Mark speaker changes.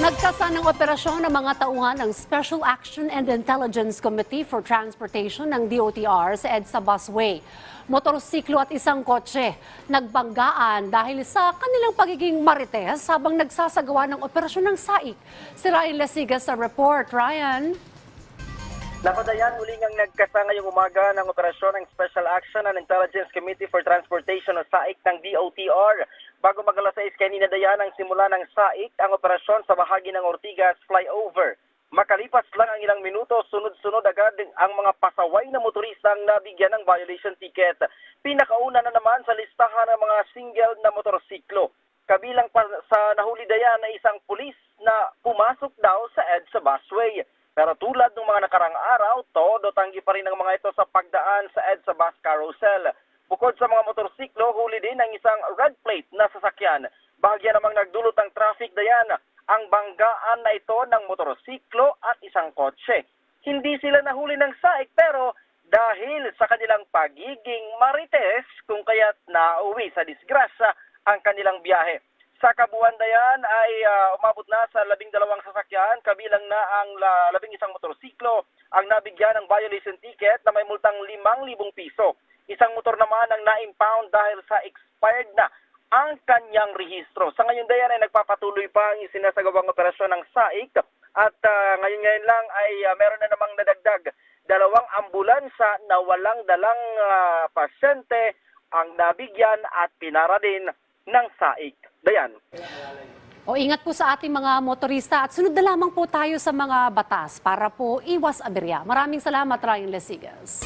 Speaker 1: Nagkasa ng operasyon ng mga tauhan ng Special Action and Intelligence Committee for Transportation ng DOTR sa EDSA Busway. Motorsiklo at isang kotse nagbanggaan dahil sa kanilang pagiging marites habang nagsasagawa ng operasyon ng SAIC. Si Ryan Lesigas sa report. Ryan?
Speaker 2: Napadayan muli ngang nagkasa ngayong umaga ng operasyon ng Special Action and Intelligence Committee for Transportation o SAIC ng DOTR. Bago mag alas 6 kanina dayan ang simula ng SAIC ang operasyon sa bahagi ng Ortigas flyover. Makalipas lang ang ilang minuto, sunod-sunod agad ang mga pasaway na motorista ang nabigyan ng violation ticket. Pinakauna na naman sa listahan ng mga single na motorsiklo. Kabilang pa sa nahuli dayan na isang pulis na pumasok daw sa EDSA busway. Pero tulad ng mga nakarang araw, todo tanggi pa rin ang mga ito sa pagdaan sa EDSA bus carousel. Bukod sa mga motorsiklo, huli din ang isang red plate na sasakyan. Bahagya namang nagdulot ang traffic dayan ang banggaan na ito ng motorsiklo at isang kotse. Hindi sila nahuli ng saik pero dahil sa kanilang pagiging marites kung kaya't nauwi sa disgrasya ang kanilang biyahe. Sa kabuuan dayan ay ah, umabot na sa labing dalawang sasakyan, kabilang na ang la- labing isang motorsiklo ang nabigyan ng violation ticket na may multang limang libong piso. Isang motor naman ang na-impound dahil sa expired na ang kanyang rehistro. Sa ngayon dayan ay nagpapatuloy pa ang isinasagawang operasyon ng SAIC at ah, ngayon-ngayon lang ay ah, meron na namang nadagdag dalawang ambulansya na walang dalang ah, pasyente ang nabigyan at pinara din ng SAIC. Dayan.
Speaker 1: O ingat po sa ating mga motorista at sunod na lamang po tayo sa mga batas para po iwas aberya. Maraming salamat, Ryan Lesigas.